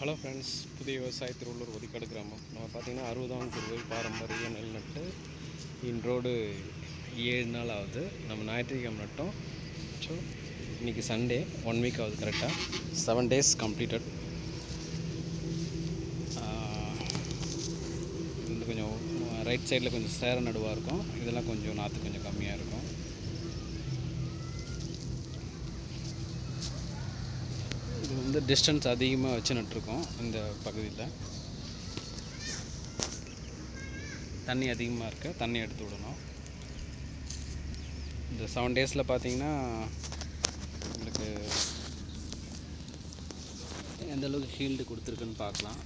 Hello friends புதிய விவசாய திருவள்ளூர் ஒதுக்காடு கிராமம். நம்ம பார்த்திங்கன்னா அறுபதாம் திருவை பாரம்பரிய நெல் நட்டு இன்றோடு ஏழு நாள் ஆகுது. நம்ம ஞாயிற்றுக்கிழமை நட்டோம். ஸோ இன்றைக்கி சண்டே ஒன் வீக் ஆகுது கரெக்டாக செவன் டேஸ் கம்ப்ளீட்டட் இது கொஞ்சம் ரைட் சைடில் கொஞ்சம் சேர நடுவாக இருக்கும். இதெல்லாம் கொஞ்சம் நாற்று கொஞ்சம் கம்மியாக இருக்கும். வந்து டிஸ்டன்ஸ் அதிகமாக வச்சு நட்டுருக்கோம் இந்த பகுதியில். தண்ணி அதிகமாக இருக்க தண்ணி எடுத்து விடணும். இந்த செவன் டேஸில் பார்த்தீங்கன்னா உங்களுக்கு எந்தளவுக்கு ஹீல்டு கொடுத்துருக்குன்னு பார்க்கலாம்.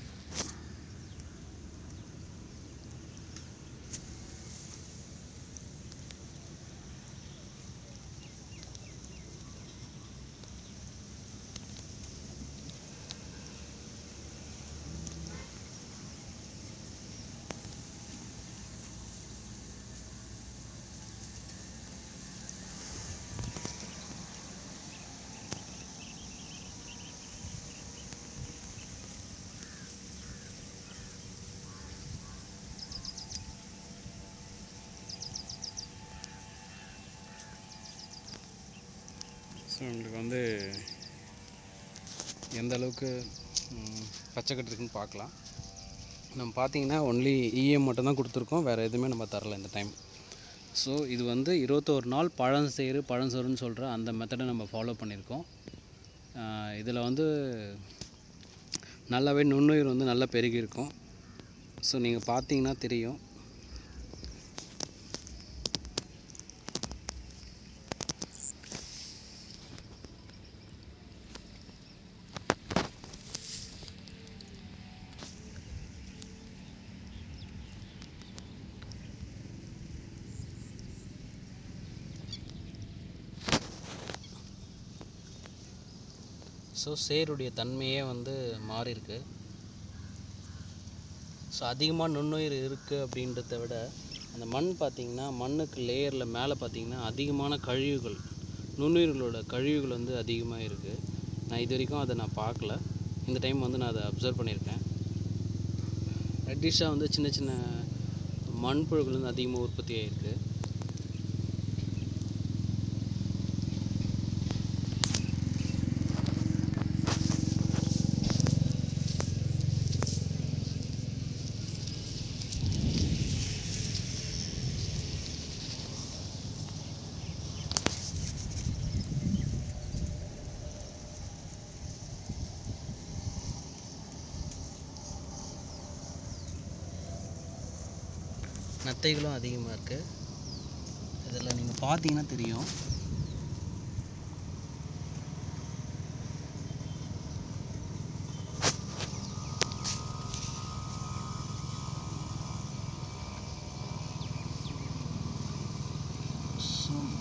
உங்களுக்கு வந்து எந்த அளவுக்கு ம், பச்சை கட்டுருக்குன்னு பார்க்கலாம். நம்ம பார்த்தீங்கன்னா ஒன்லி இஎம் மட்டும்தான் கொடுத்துருக்கோம். வேறு எதுவுமே நம்ம தரல இந்த டைம் ஸோ இது வந்து இருபத்தோரு நாள் பழம் செயறு பழம் சோறுன்னு சொல்கிற அந்த மெத்தடை நம்ம ஃபாலோ பண்ணியிருக்கோம். இதில் வந்து நல்லாவே நுண்ணுயிர் வந்து நல்லா பெருகியிருக்கும். ஸோ நீங்கள் பார்த்தீங்கன்னா தெரியும். ஸோ சேருடைய தன்மையே வந்து மாறியிருக்கு. ஸோ அதிகமாக நுண்ணுயிர் இருக்குது அப்படின்றத விட அந்த மண் பார்த்திங்கன்னா மண்ணுக்கு லேயரில் மேலே பார்த்திங்கன்னா அதிகமான கழிவுகள் நுண்ணுயிர்களோட கழிவுகள் வந்து அதிகமாக இருக்குது நான் இது வரைக்கும் அதை நான் பார்க்கல இந்த டைம் வந்து நான் அதை அப்சர்வ் பண்ணியிருக்கேன். ரெட்டிஷாக வந்து சின்ன சின்ன மண்புழுக்கள் வந்து அதிகமாக உற்பத்தி ஆகிருக்கு நத்தைகளும் அதிகமாக இருக்குது இதில் நீங்கள் பார்த்தீங்கன்னா தெரியும்.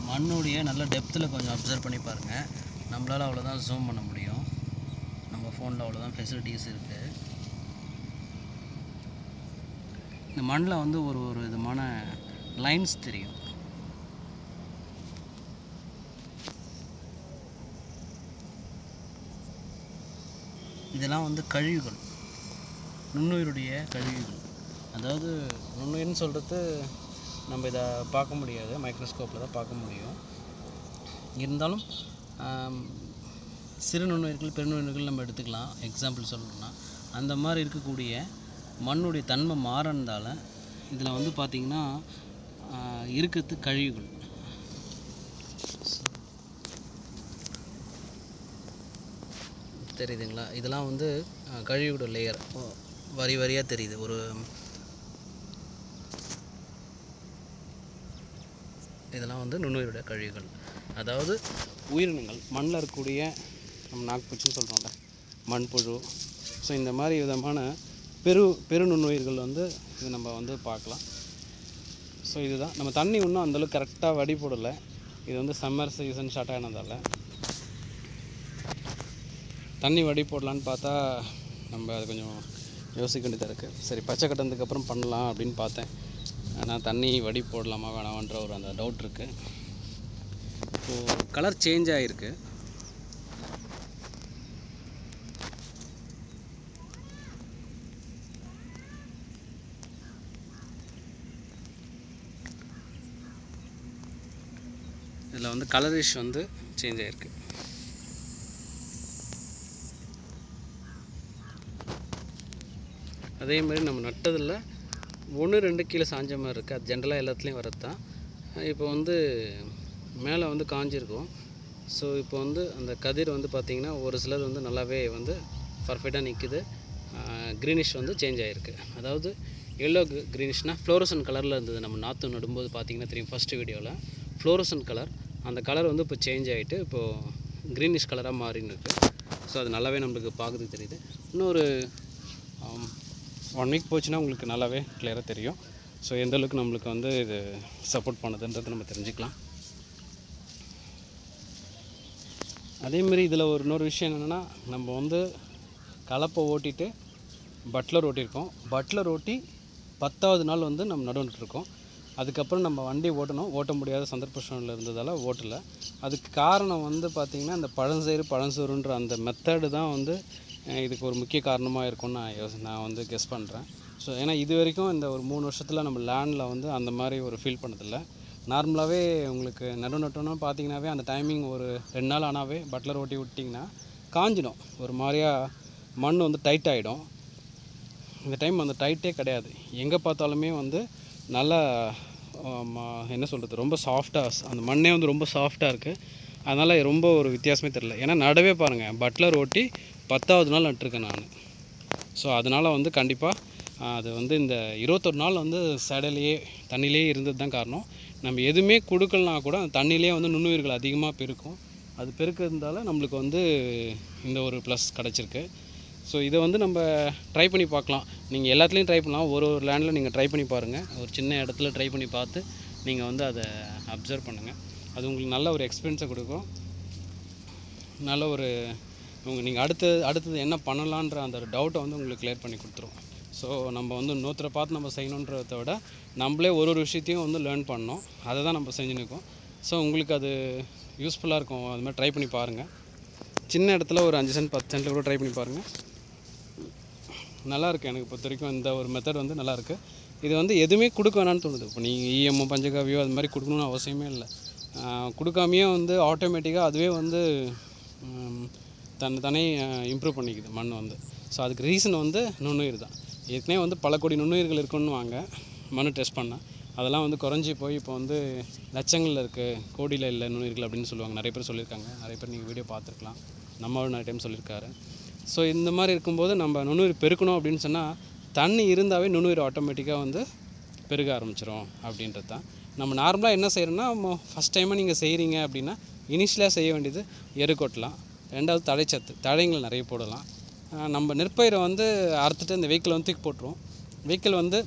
மண்ணுடைய நல்ல டெப்த்தில் கொஞ்சம் அப்சர்வ் பண்ணி பாருங்கள் நம்மளால் அவ்வளோதான் ஜூம் பண்ண முடியும். நம்ம ஃபோனில் அவ்வளோதான் ஃபெசிலிட்டிஸ் இருக்குது இந்த மண்ணில் வந்து ஒரு ஒரு விதமான லைன்ஸ் தெரியும். இதெல்லாம் வந்து கழிவுகள். நுண்ணுயிருடைய கழிவுகள். அதாவது நுண்ணுயிர்னு சொல்கிறது நம்ம இதை பார்க்க முடியாது. மைக்ரோஸ்கோப்பில் தான் பார்க்க முடியும். இருந்தாலும் சிறு நுண்ணுயிர்கள் பெருநுண்ணுயிர்கள் நம்ம எடுத்துக்கலாம். எக்ஸாம்பிள் சொல்லணும்னா அந்த மாதிரி இருக்கக்கூடிய மண்ணுடைய தன்மை மாறனதால் இதில் வந்து பார்த்திங்கன்னா இருக்கிறது கழிவுகள். தெரியுதுங்களா? இதெல்லாம் வந்து கழிவுட லேயர் வரி வரியாக தெரியுது. ஒரு இதெல்லாம் வந்து நுண்ணுயிரோட கழிவுகள். அதாவது உயிரினங்கள் மண்ணில் இருக்கக்கூடிய நம்ம நாக்பூச்சின்னு சொல்கிறோம்ல மண்புழு. ஸோ இந்த மாதிரி விதமான பெரு பெரு நுண்ணுயிர்கள் வந்து இது நம்ம வந்து பார்க்கலாம். ஸோ இதுதான். நம்ம தண்ணி இன்னும் அந்தளவுக்கு கரெக்டாக வடி போடலை இது வந்து சம்மர் சீசன் ஸ்டார்ட் ஆனதால். தண்ணி வடி போடலான்னு பார்த்தா நம்ம அது கொஞ்சம் யோசிக்க வேண்டியதாக இருக்குது சரி பச்சை கட்டினதுக்கப்புறம் பண்ணலாம் அப்படின்னு பார்த்தேன். ஆனால் தண்ணி வடி போடலாமா வேணாமான்ற ஒரு அந்த டவுட் இருக்குது இப்போது கலர் சேஞ்ச் ஆகிருக்கு இதில் வந்து கலரிஷ் வந்து சேஞ்ச் ஆகிருக்கு அதே மாதிரி நம்ம நட்டதில் ஒன்று ரெண்டு கீழே சாஞ்ச மாதிரி இருக்குது அது ஜென்ரலாக எல்லாத்துலேயும் வரது தான் இப்போ வந்து மேலே வந்து காஞ்சிருக்கும். ஸோ இப்போ வந்து அந்த கதிர் வந்து பார்த்திங்கன்னா ஒரு சிலர் வந்து நல்லாவே வந்து பர்ஃபெக்டாக நிற்குது க்ரீனிஷ் வந்து சேஞ்ச் ஆகிருக்கு அதாவது எல்லோ க்ரீனிஷ்னால் ஃப்ளோரசன் கலரில் இருந்தது. நம்ம நாற்று நடும்போது பார்த்திங்கன்னா தெரியும் ஃபஸ்ட்டு வீடியோவில் ஃப்ளோரசன் கலர் அந்த கலர் வந்து இப்போ சேஞ்ச் ஆகிட்டு இப்போது க்ரீனிஷ் கலராக மாறின்னு இருக்குது ஸோ அது நல்லாவே நம்மளுக்கு பார்க்குறதுக்கு தெரியுது. இன்னொரு ஒன் வீக் போச்சுன்னா உங்களுக்கு நல்லாவே கிளியராக தெரியும். ஸோ எந்த அளவுக்கு நம்மளுக்கு வந்து இது சப்போர்ட் பண்ணுதுன்றது நம்ம தெரிஞ்சுக்கலாம். அதேமாரி இதில் ஒரு இன்னொரு விஷயம் என்னென்னா நம்ம வந்து கலப்பை ஓட்டிட்டு பட்லர் ஓட்டியிருக்கோம். பட்லர் ஓட்டி பத்தாவது நாள் வந்து நம்ம நடுவுன்ட்டுருக்கோம் அதுக்கப்புறம் நம்ம வண்டி ஓட்டணும். ஓட்ட முடியாத சந்தர்ப்ப சூழ்நிலை இருந்ததால் ஓட்டலை. அதுக்கு காரணம் வந்து பார்த்திங்கன்னா இந்த பழஞ்சேறு பழஞ்சோறுன்ற அந்த மெத்தடு தான் வந்து இதுக்கு ஒரு முக்கிய காரணமாக இருக்கும்னு நான் யோசி நான் வந்து கெஸ் பண்ணுறேன் ஸோ ஏன்னா இது வரைக்கும் இந்த ஒரு மூணு வருஷத்தில் நம்ம லேண்டில் வந்து அந்த மாதிரி ஒரு ஃபீல் பண்ணதில்லை. நார்மலாகவே உங்களுக்கு நடு நட்டோன்னா பார்த்தீங்கன்னாவே அந்த டைமிங் ஒரு ரெண்டு நாள் ஆனாவே பட்லர் ஓட்டி விட்டிங்கன்னா காஞ்சிடும். ஒரு மாதிரியா மண் வந்து டைட் ஆகிடும் இந்த டைம் அந்த டைட்டே கிடையாது. எங்கே பார்த்தாலுமே வந்து நல்லா என்ன சொல்கிறது ரொம்ப சாஃப்டாக அந்த மண்ணே வந்து ரொம்ப சாஃப்டாக இருக்குது அதனால் ரொம்ப ஒரு வித்தியாசமே தெரில ஏன்னா நடவே பாருங்கள் பட்லர் ஓட்டி பத்தாவது நாள் நட்டுருக்கேன் நான். ஸோ அதனால் வந்து கண்டிப்பாக அது வந்து இந்த இருபத்தொரு நாள் வந்து சடையிலேயே தண்ணியிலே இருந்தது தான் காரணம். நம்ம எதுவுமே கொடுக்கலனா கூட அந்த தண்ணியிலே வந்து நுண்ணுயிர்கள் அதிகமாக பெருக்கும். அது பெருக்கிறதுனால நம்மளுக்கு வந்து இந்த ஒரு ப்ளஸ் கிடச்சிருக்கு. ஸோ இதை வந்து நம்ம ட்ரை பண்ணி பார்க்கலாம். நீங்கள் எல்லாத்துலேயும் ட்ரை பண்ணலாம். ஒரு ஒரு லேண்டில் நீங்கள் ட்ரை பண்ணி பாருங்கள் ஒரு சின்ன இடத்துல ட்ரை பண்ணி பார்த்து நீங்கள் வந்து அதை அப்சர்வ் பண்ணுங்கள் அது உங்களுக்கு நல்ல ஒரு எக்ஸ்பீரியன்ஸை கொடுக்கும். நல்ல ஒரு உங்கள் நீங்கள் அடுத்து அடுத்தது என்ன பண்ணலான்ற அந்த டவுட்டை வந்து உங்களுக்கு கிளியர் பண்ணி கொடுத்துரும். ஸோ நம்ம வந்து இன்னொருத்தரை பார்த்து நம்ம செய்யணுன்றத விட நம்மளே ஒரு ஒரு விஷயத்தையும் வந்து லேர்ன் பண்ணோம். அதை தான் நம்ம செஞ்சுன்னு இருக்கோம். ஸோ உங்களுக்கு அது யூஸ்ஃபுல்லாக இருக்கும். அது மாதிரி ட்ரை பண்ணி பாருங்கள் சின்ன இடத்துல ஒரு அஞ்சு சென்ட் பத்து சென்ட்டில் கூட ட்ரை பண்ணி பாருங்கள் நல்லாயிருக்கு எனக்கு பொறுத்த வரைக்கும் இந்த ஒரு மெத்தட் வந்து நல்லாயிருக்கு. இது வந்து எதுவுமே கொடுக்க வேணாம்னு தோணுது. இப்போ நீங்கள் இஎம்ஓ பஞ்சகாவியோ அது மாதிரி கொடுக்கணும்னு அவசியமே இல்லை. கொடுக்காமையே கொடுக்காமயே வந்து ஆட்டோமேட்டிக்காக அதுவே வந்து தன்னை தானே இம்ப்ரூவ் பண்ணிக்குது மண் வந்து. ஸோ அதுக்கு ரீசன் வந்து நுண்ணுயிர் தான். ஏற்கனவே வந்து பல கோடி நுண்ணுயிர்கள் இருக்குன்னு வாங்க மண் டெஸ்ட் பண்ணேன் அதெல்லாம் வந்து குறைஞ்சி போய் இப்போ வந்து லட்சங்களில் இருக்குது கோடியில் இல்லை நுண்ணுயிர்கள் அப்படின்னு சொல்லுவாங்க. நிறைய பேர் சொல்லியிருக்காங்க. நிறைய பேர் நீங்கள் வீடியோ பார்த்துருக்கலாம். நம்மளும் நிறைய டைம் சொல்லியிருக்காரு. ஸோ இந்த மாதிரி இருக்கும்போது நம்ம நுண்ணுயிர் பெருக்கணும் அப்படின்னு சொன்னால் தண்ணி இருந்தாவே நுண்ணுயிர் ஆட்டோமேட்டிக்காக வந்து பெருக ஆரம்பிச்சிரும் அப்படின்றது தான். நம்ம நார்மலாக என்ன செய்கிறோன்னா ஃபஸ்ட் டைமாக நீங்கள் செய்கிறீங்க அப்படின்னா இனிஷியலாக செய்ய வேண்டியது எரு கொட்டலாம். ரெண்டாவது தழைச்சத்து தழைங்கள் நிறைய போடலாம். நம்ம நெற்பயிரை வந்து அறுத்துட்டு இந்த வெஹிக்கிள் வந்து தூக்கி போட்டுருவோம். வெஹிக்கிள் வந்து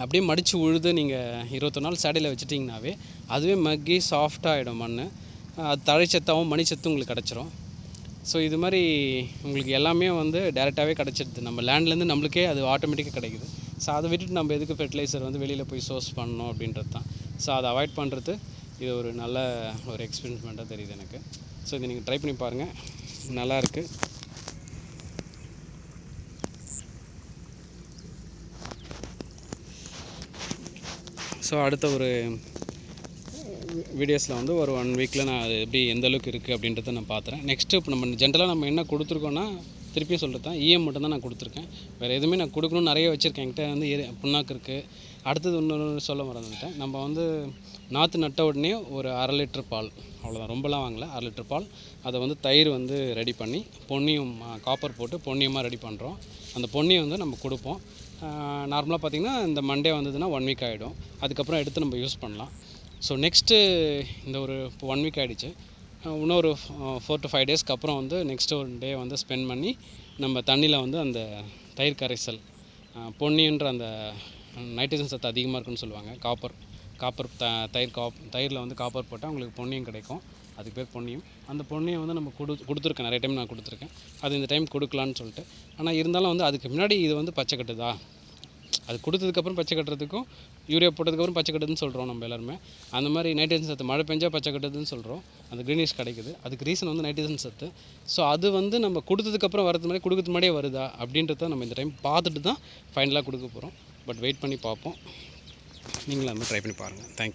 அப்படியே மடித்து உழுது நீங்கள் இருபத்தொரு நாள் சடையில் வச்சுட்டிங்கனாவே அதுவே மக்கி சாஃப்டாகிடும் மண் அது தழைச்சத்தாகவும் மணிச்சத்தும் உங்களுக்கு கிடச்சிரும். ஸோ இது மாதிரி உங்களுக்கு எல்லாமே வந்து டேரெக்டாகவே கிடச்சிடுது நம்ம லேண்ட்லேருந்து நம்மளுக்கே அது ஆட்டோமேட்டிக்காக கிடைக்குது. ஸோ அதை விட்டுட்டு நம்ம எதுக்கு ஃபெர்டிலைசர் வந்து வெளியில் போய் சோர்ஸ் பண்ணணும் அப்படின்றது தான். ஸோ அதை அவாய்ட் பண்ணுறது இது ஒரு நல்ல ஒரு எக்ஸ்பீரியன்ஸ்மெண்ட்டாக தெரியுது எனக்கு. ஸோ இதை நீங்கள் ட்ரை பண்ணி பாருங்கள் நல்லாயிருக்கு ஸோ அடுத்த ஒரு வீடியோஸில் வந்து ஒரு ஒன் வீக்கில் நான் அது எப்படி எந்த அளவுக்கு இருக்குது அப்படின்றத நான் பார்த்துறேன் நெக்ஸ்ட்டு இப்போ நம்ம ஜென்ரலாக நம்ம என்ன கொடுத்துருக்கோன்னா திருப்பியும் சொல்கிறது தான். இஎம் மட்டும் தான் நான் கொடுத்துருக்கேன். வேறு எதுவுமே நான் கொடுக்கணும்னு நிறைய வச்சுருக்கேன். என்கிட்ட வந்து எரு- புண்ணாக்கு இருக்குது அடுத்தது இன்னொன்று சொல்ல மறந்துட்டேன் நம்ம வந்து நாற்று நட்ட உடனே ஒரு அரை லிட்டர் பால் அவ்வளோதான் ரொம்பலாம் வாங்கல. அரை லிட்டர் பால். அதை வந்து தயிர் வந்து ரெடி பண்ணி பொன்னியம் காப்பர் போட்டு பொன்னியமாக ரெடி பண்ணுறோம் அந்த பொன்னியை வந்து நம்ம கொடுப்போம். நார்மலாக பார்த்திங்கன்னா இந்த மண்டே வந்ததுன்னா ஒன் வீக் ஆகிடும் அதுக்கப்புறம் எடுத்து நம்ம யூஸ் பண்ணலாம். ஸோ நெக்ஸ்ட்டு இந்த ஒரு ஒன் வீக் ஆகிடுச்சு இன்னொரு ஃபோர் டு ஃபைவ் டேஸ்க்கு அப்புறம் வந்து நெக்ஸ்ட் ஒரு டே வந்து ஸ்பெண்ட் பண்ணி நம்ம தண்ணியில் வந்து அந்த தயிர் கரைசல் பொன்னின்ற அந்த நைட்ரஜன் சத்து அதிகமாக இருக்குன்னு சொல்லுவாங்க. காப்பர் காப்பர் த தயிர் காப் தயிரில் வந்து காப்பர் போட்டால் உங்களுக்கு பொன்னியம் கிடைக்கும். அதுக்கு பேர் பொன்னியம். அந்த பொன்னியம் வந்து நம்ம கொடு கொடுத்துருக்கேன். நிறைய டைம் நான் கொடுத்துருக்கேன். அது இந்த டைம் கொடுக்கலான்னு சொல்லிட்டு. ஆனால் இருந்தாலும் வந்து அதுக்கு முன்னாடி இது வந்து பச்சை கட்டுதா? அது கொடுத்ததுக்கப்புறம் பச்சை கட்டுறதுக்கும் யூரியா போட்டதுக்கப்புறம் பச்சை கட்டுதுன்னு சொல்கிறோம் நம்ம எல்லாருமே. அந்த மாதிரி நைட்ரஜன் சத்து மழை பெஞ்சால் பச்சை கட்டுதுன்னு சொல்கிறோம் அந்த க்ரீனிஷ் கிடைக்குது. அதுக்கு ரீசன் வந்து நைட்ரஜன் சத்து. ஸோ அது வந்து நம்ம கொடுத்ததுக்கப்புறம் வரது மாதிரி கொடுக்கறது முன்னாடியே வருதா? அப்படின்றத நம்ம இந்த டைம் பார்த்துட்டு தான் ஃபைனலாக கொடுக்க போகிறோம் பட் வெயிட் பண்ணி பார்ப்போம். நீங்களும் அந்த மாதிரி ட்ரை பண்ணி பாருங்கள் தேங்க்யூ